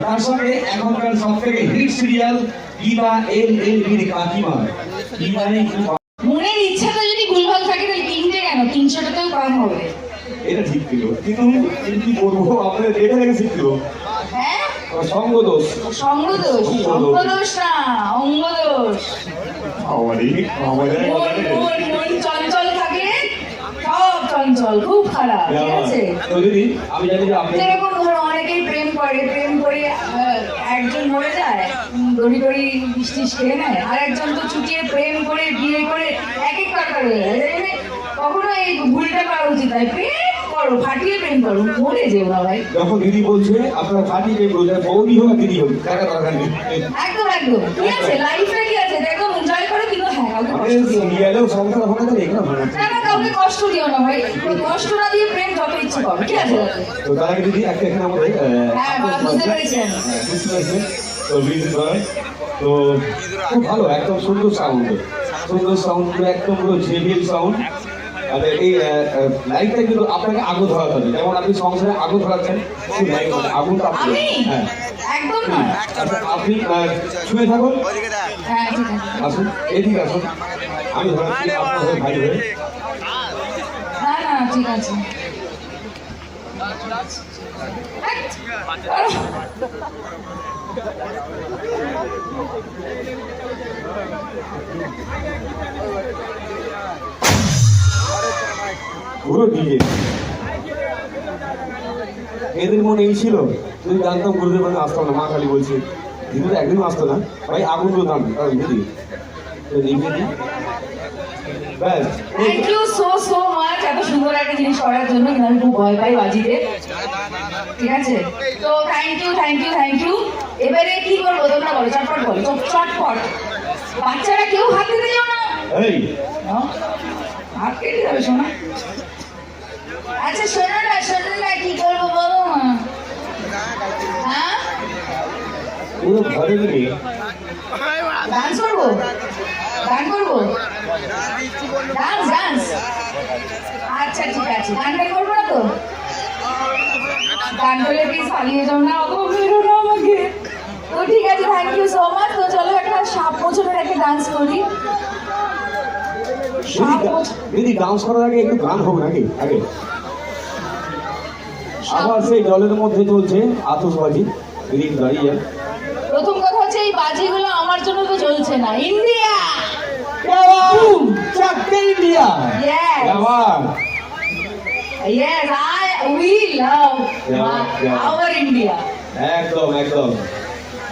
তার সঙ্গে এখনকার সব থেকে হিট সিরিয়াল কিবা এল এল বির কাকিমা কি মানে মনের ইচ্ছাটা যদি ভুলভাল থাকে তাহলে তিনটে কেন? তিনশোটাতেও কম হবে। এটা ঠিক ছিল। কিন্তু কি করব আমাদের এটা থেকে শিখলো হ্যাঁ? সঙ্গ দোষ সঙ্গদোষ। সঙ্গদোষ না অঙ্গদোষ। আমারই আমাদের চঞ্চল চঞ্চল খুব খারাপ ঠিক আছে? তো দিদি আমি জানি যে আপনি যেরকম ধরো অনেকেই প্রেম করে প্রেম করে একজন মরে যায় দড়ি দড়ি বৃষ্টি খেয়ে নেয় আর একজন তো চুটিয়ে প্রেম করে বিয়ে করে এক এক কাটা হয়ে যায়। কখনো এই ভুলটা করা উচিত নয়। প্রেম করো ফাটিয়ে প্রেম করো মরে যেও না ভাই। যখন দিদি বলছে আপনারা বৌদি হোক দিদি হোক দেখা দরকার নেই। একদম একদম। ঠিক আছে লাইফে কি আছে? একদম এনজয় করো কিন্তু হ্যাঁ কাউকে কষ্ট দিও না। কাউকে কষ্ট দিও না ভাই। কষ্ট না দিয়ে প্রেম যত ইচ্ছে করো ঠিক আছে? তো তার আগে দিদি একটা এখানে আমাদের হ্যাঁ, বুঝতে পেরেছি আমি। হ্যাঁ, বুঝতে পেরেছেন। তো বিদ্যুৎ ভাই তো খুব ভালো একদম সুন্দর সাউন্ড সুন্দর সাউন্ড একদম পুরো জেবিএল সাউন্ড আর এই লাইটটা কিন্তু আপনাকে আগুন ধরাতে হবে। যেমন আপনি সংসারে আগুন ধরাচ্ছেন আগুনটা আপনি হ্যাঁ। একদম আচ্ছা, আপনি শুয়ে থাকুন। হ্যাঁ ঠিক আছে। আসুন। এদিকে আসুন। আমি ধরাচ্ছি আপনার হয়ে ভাই হয়ে না ঠিক আছে। এদের মনে এই ছিল যদি জানতাম গুরুদেব মানে আসতাম না, মা খালি বলছে, দিদি একদিন আসতো না, ভাই আগুন তো দাম দিদি তো দিই। ব্যাস। Thank you so so much এত সুন্দর একটা জিনিস করার জন্য কিন্তু আমি খুব ভয় পাই বাজিতে ঠিক আছে? তো thank you thank you thank you এবারে কি করব তোমরা বলো চটপট বলো। চট চটপট। বাচ্চারা কেউ হাত দিতে যাও না। এই। হ্যাঁ? হাত কেটে যাবে শোনা আচ্ছা শোনো না শোনো না কি করব বলো হ্যাঁ? পুরো ঘরে ডান্স করব? গান করব? ডান্স ডান্স আচ্ছা ঠিক আছে। গানটা করব না তো? গান করলে প্লিজ পালিয়ে যাও না। অত বেরো না আমাকে। তো ঠিক আছে থ্যাংক ইউ সো মাচ তো চলো একটা সাপ মোচনের একটা ডান্স করি। দিদি ডান্স করার আগে একটু গান হোক নাকি? আগে। আবার সেই জলের মধ্যে চলছে আতসবাজি দিদি দাঁড়িয়ে এই বাজিগুলো আমার জন্য তো চলছে না ইন্ডিয়া চারটে ইন্ডিয়া Yes. আবার Yes, I we love Yeah, my- yeah. our India. একদম একদম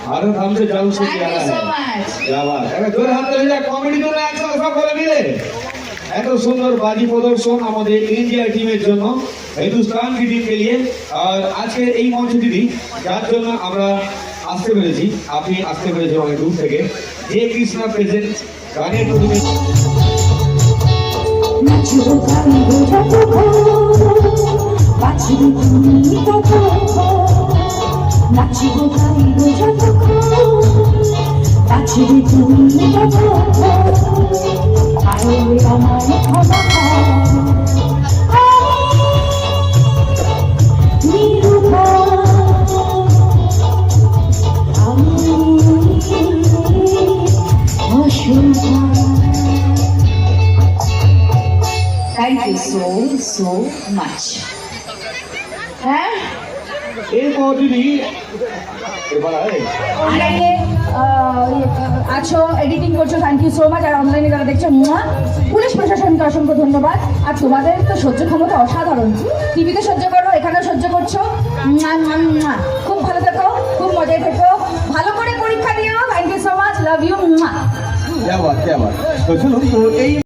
ভারত हमसे जन्म से Thank प्यारा you so है much. क्या बात है জোরে হাত তালি যায় কমেডি জন্য একসাথে সকলে মিলে এত সুন্দর বাজি প্রদর্শন আমাদের ইন্ডিয়া টিমের জন্য হিন্দুস্তান কি টিমকে নিয়ে আর আজকের এই মঞ্চ দিদি যার জন্য আমরা আসতে পেরেছি। আপনি আসতে পেরেছেন অনেক দূর থেকে। যে কৃষ্ণা প্রেজেন্ট গানের প্রতিমে নাচিব Thank you so so much. হ্যাঁ আছো এডিটিং করছ থ্যাংক ইউ সো মাচ আর অনলাইনে যারা দেখছ মুয়া পুলিশ প্রশাসনকে অসংখ্য ধন্যবাদ আর তোমাদের তো সহ্য ক্ষমতা অসাধারণ টিভিতে সহ্য করো এখানেও সহ্য করছ। খুব ভালো থেকো খুব মজায় থেকো ভালো করে পরীক্ষা দিও thank you so much love you মুয়া Yavaş yavaş. Kaçın oğlum.